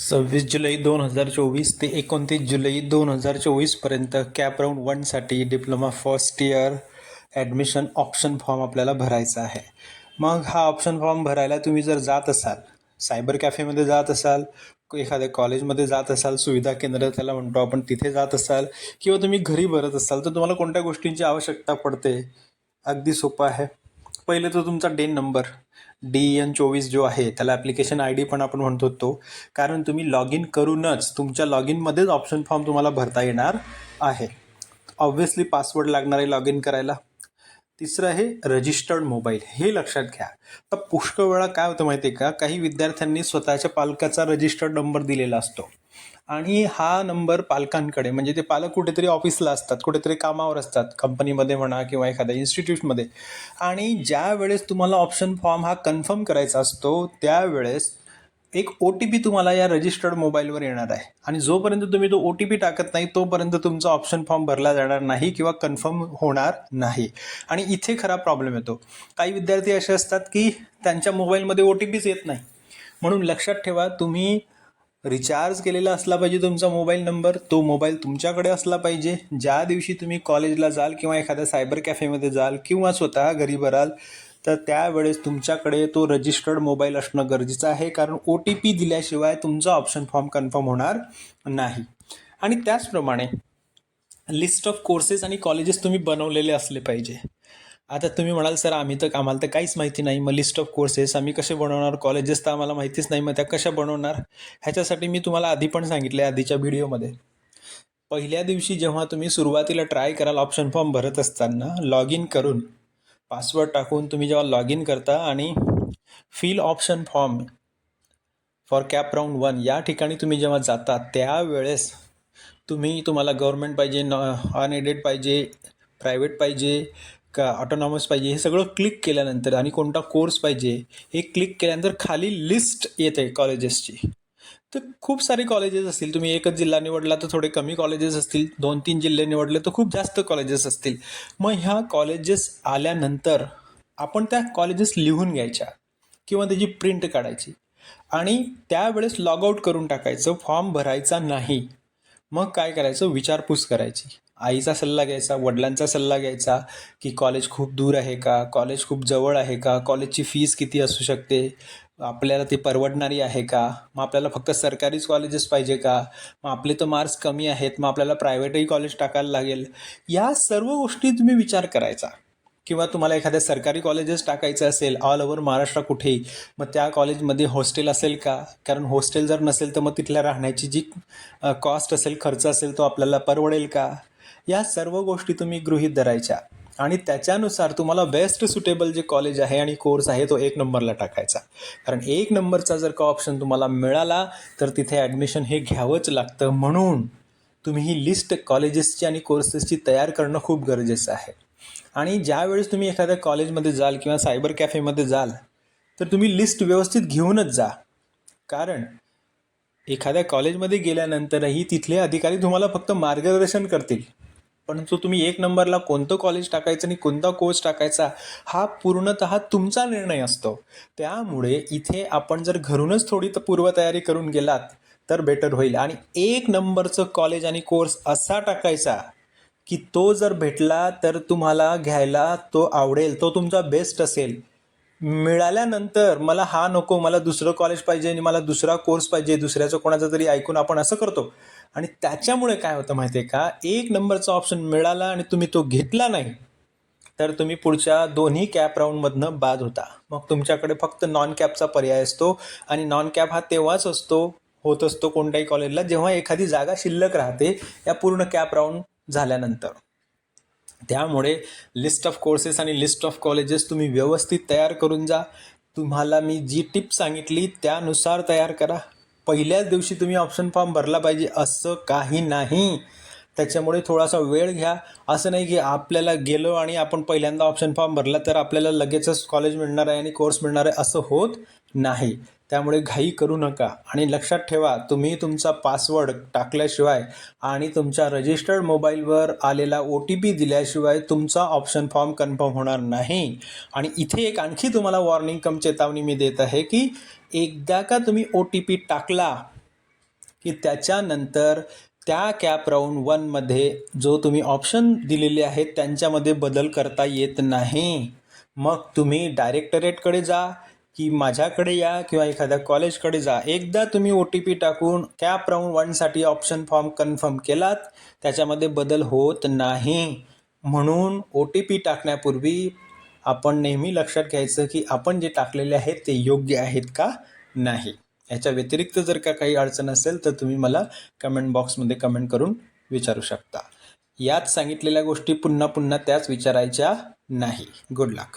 सव्वीस जुलै दोन हजार चोवीस ते एकोणतीस जुलै दोन हजार चोवीसपर्यंत CAP round वनसाठी diploma first year admission option form आपल्याला भरायचा आहे. मग हा ऑप्शन फॉर्म भरायला तुम्ही जर जात असाल सायबर कॅफेमध्ये जात असाल एखाद्या कॉलेजमध्ये जात असाल सुविधा केंद्र त्याला म्हणतो आपण तिथे जात असाल किंवा तुम्ही घरी भरत असाल तर तुम्हाला कोणत्या गोष्टींची आवश्यकता पडते? अगदी सोपं आहे. पहिले तर तुमचा डेन नंबर डी एन चोवीस जो आहे त्याला ॲप्लिकेशन आय डी पण आपण म्हणतो तो. कारण तुम्ही लॉग इन करूनच तुमच्या लॉग इनमध्येच ऑप्शन फॉर्म तुम्हाला भरता येणार आहे. ऑब्व्हियसली पासवर्ड लागणार आहे लॉग इन करायला. तिसरं आहे रजिस्टर्ड मोबाईल हे लक्षात घ्या. तर पुष्कळ वेळा काय होतं माहिती आहे का? काही विद्यार्थ्यांनी स्वतःच्या पालकाचा रजिस्टर्ड नंबर दिलेला असतो. आणि हा नंबर पालकांकडे म्हणजे ते पालक कुठेतरी ऑफिसला असतात कुठेतरी कामावर असतात कंपनीमध्ये म्हणा किंवा एखाद्या इन्स्टिट्यूटमध्ये आणि ज्या वेळेस तुम्हाला ऑप्शन फॉर्म हा कन्फर्म करायचा असतो त्यावेळेस एक ओ टी पी तुम्हाला या रजिस्टर्ड मोबाईलवर येणार आहे. आणि जोपर्यंत तुम्ही तो ओ टी पी टाकत नाही तोपर्यंत तुमचा ऑप्शन फॉर्म भरला जाणार नाही किंवा कन्फर्म होणार नाही. आणि इथे खरा प्रॉब्लेम येतो. काही विद्यार्थी असे असतात की त्यांच्या मोबाईलमध्ये ओ टी पीच येत नाही. म्हणून लक्षात ठेवा तुम्ही रिचार्ज केलेला असला पाहिजे तुमचा मोबाईल नंबर तो मोबाईल तुमच्याकडे असला पाहिजे. ज्या दिवशी तुम्ही कॉलेजला जाल किंवा एखाद्या सायबर कॅफेमध्ये जाल किंवा स्वतः घरी भराल तर त्यावेळेस तुमच्याकडे तो रजिस्टर्ड मोबाईल असणं गरजेचं आहे कारण ओ टी पी दिल्याशिवाय तुमचा ऑप्शन फॉर्म कन्फर्म होणार नाही. आणि त्याचप्रमाणे लिस्ट ऑफ कोर्सेस आणि कॉलेजेस तुम्ही बनवलेले असले पाहिजे. आता तुम्ही म्हणाल सर आम्ही तर आम्हाला तर काहीच माहिती नाही मग लिस्ट ऑफ कोर्सेस आम्ही कसे बनवणार? कॉलेजेस तर आम्हाला माहितीच नाही मग त्या कशा बनवणार? ह्याच्यासाठी मी तुम्हाला आधी पण सांगितलं आधीच्या व्हिडिओमध्ये. पहिल्या दिवशी जेव्हा तुम्ही सुरुवातीला ट्राय कराल ऑप्शन फॉर्म भरत असताना लॉग इन करून पासवर्ड टाकून तुम्ही जेव्हा लॉग इन करता आणि fill option form for CAP round one या ठिकाणी तुम्ही जेव्हा जाता त्यावेळेस तुम्ही तुम्हाला गव्हर्मेंट पाहिजे नॉ अनएडेड पाहिजे प्रायव्हेट पाहिजे का ऑटोनॉमस पाहिजे हे सगळं क्लिक केल्यानंतर आणि कोणता कोर्स पाहिजे हे क्लिक केल्यानंतर खाली लिस्ट येते कॉलेजेसची तर खूप सारे कॉलेजेस असतील. तुम्ही एकच जिल्हा निवडला तर थोडे कमी कॉलेजेस असतील. दोन तीन जिल्हे निवडले तर खूप जास्त कॉलेजेस असतील. मग ह्या कॉलेजेस आल्यानंतर आपण त्या कॉलेजेस लिहून घ्यायच्या किंवा त्याची प्रिंट काढायची. आणि त्यावेळेस लॉग आऊट करून टाकायचं फॉर्म भरायचा नाही. मग काय करायचं? विचारपूस करायची. आईचा सल्ला घ्यायचा वडिलांचा सल्ला घ्यायचा की कॉलेज खूप दूर आहे का? कॉलेज खूप जवळ आहे का? कॉलेजची फीस किती असू शकते? आपल्याला ती परवडणारी आहे का? मग आपल्याला फक्त सरकारीच कॉलेजेस पाहिजे का? मग आपले तर मार्क्स कमी आहेत मग आपल्याला प्रायव्हेटही कॉलेज टाकायला लागेल. या सर्व गोष्टी तुम्ही विचार करायचा. किंवा तुम्हाला एखाद्या सरकारी कॉलेजेस टाकायचं असेल ऑल ओव्हर महाराष्ट्र कुठेही मग त्या कॉलेजमध्ये हॉस्टेल असेल का? कारण हॉस्टेल जर नसेल तर मग तिथल्या राहण्याची जी कॉस्ट असेल खर्च असेल तो आपल्याला परवडेल का? या सर्व गोष्टी तुम्ही गृहीत धरायच्या. आणि त्याच्यानुसार तुम्हाला बेस्ट सुटेबल जे कॉलेज आहे आणि कोर्स आहे तो एक नंबरला टाकायचा. कारण एक नंबरचा जर का ऑप्शन तुम्हाला मिळाला तर तिथे ॲडमिशन हे घ्यावंच लागतं. म्हणून तुम्ही ही लिस्ट कॉलेजेसची आणि कोर्सेसची तयार करणं खूप गरजेचं आहे. आणि ज्यावेळेस तुम्ही एखाद्या कॉलेजमध्ये जाल किंवा सायबर कॅफेमध्ये जाल तर तुम्ही लिस्ट व्यवस्थित घेऊनच जा. कारण एखाद्या कॉलेजमध्ये गेल्यानंतरही तिथले अधिकारी तुम्हाला फक्त मार्गदर्शन करतील. परंतु तुम्ही एक नंबरला कोणतं कॉलेज टाकायचं आणि कोणता कोर्स टाकायचा हा पूर्णतः तुमचा निर्णय असतो. त्यामुळे इथे आपण जर घरूनच थोडी तर पूर्वतयारी करून गेलात तर बेटर होईल. आणि एक नंबरचं कॉलेज आणि कोर्स असा टाकायचा की तो जर भेटला तर तुम्हाला घ्यायला तो आवडेल तो तुमचा बेस्ट असेल. मिळाल्यानंतर मला हा नको मला दुसरं कॉलेज पाहिजे आणि मला दुसरा कोर्स पाहिजे दुसऱ्याचं कोणाचं तरी ऐकून आपण असं करतो. आणि त्याच्यामुळे काय होतं माहिती आहे का? एक नंबरचा ऑप्शन मिळाला आणि तुम्ही तो घेतला नाही तर तुम्ही पुढच्या दोन्ही कॅप राऊंडमधनं बाद होता. मग तुमच्याकडे फक्त नॉन कॅपचा पर्याय असतो आणि नॉन कॅप हा तेव्हाच असतो होत असतो कोणत्याही कॉलेजला जेव्हा एखादी जागा शिल्लक राहते या पूर्ण कॅप राऊंड झाल्यानंतर. त्यामुळे लिस्ट ऑफ कोर्सेस आणि लिस्ट ऑफ कॉलेजेस तुम्ही व्यवस्थित तयार करून जा. तुम्हाला मी जी टिप सांगितली त्यानुसार तयार करा. पहिल्याच दिवशी तुम्ही ऑप्शन फॉर्म भरला पाहिजे असं काही नाही. त्याच्यामुळे थोडासा वेळ घ्या. असं नाही की आपल्याला गेलो आणि आपण पहिल्यांदा ऑप्शन फॉर्म भरला तर आपल्याला लगेचच कॉलेज मिळणार आहे आणि कोर्स मिळणार आहे असं होत नाही. त्यामुळे घाई करू नका. आणि लक्षात ठेवा तुम्ही तुमचा पासवर्ड टाकल्याशिवाय आणि तुमच्या रजिस्टर्ड मोबाईलवर आलेला ओ टी पी दिल्याशिवाय तुमचा ऑप्शन फॉर्म कन्फर्म होणार नाही. आणि इथे एक आणखी तुम्हाला वॉर्निंग कम चेतावणी मी देत आहे की एकदा का तुम्ही ओ टी पी टाकला की त्याच्यानंतर त्या कॅप राऊंड वनमध्ये जो तुम्ही ऑप्शन दिलेले आहेत त्यांच्यामध्ये बदल करता येत नाही. मग तुम्ही डायरेक्टरेटकडे जा की माझ्याकडे या किंवा एखाद्या कॉलेजकडे जा. एकदा तुम्ही ओ टी पी टाकून कॅप राऊंड वनसाठी ऑप्शन फॉर्म कन्फर्म केलात त्याच्यामध्ये बदल होत नाही. म्हणून ओ टी पी टाकण्यापूर्वी आपण नेहमी लक्षात घ्यायचं की आपण जे टाकलेले आहेत ते योग्य आहेत का नाही. याच्या व्यतिरिक्त जर का काही अडचण असेल तर तुम्ही मला कमेंट बॉक्समध्ये कमेंट करून विचारू शकता. यात सांगितलेल्या गोष्टी पुन्हा पुन्हा त्याच विचारायच्या नाही. गुड लक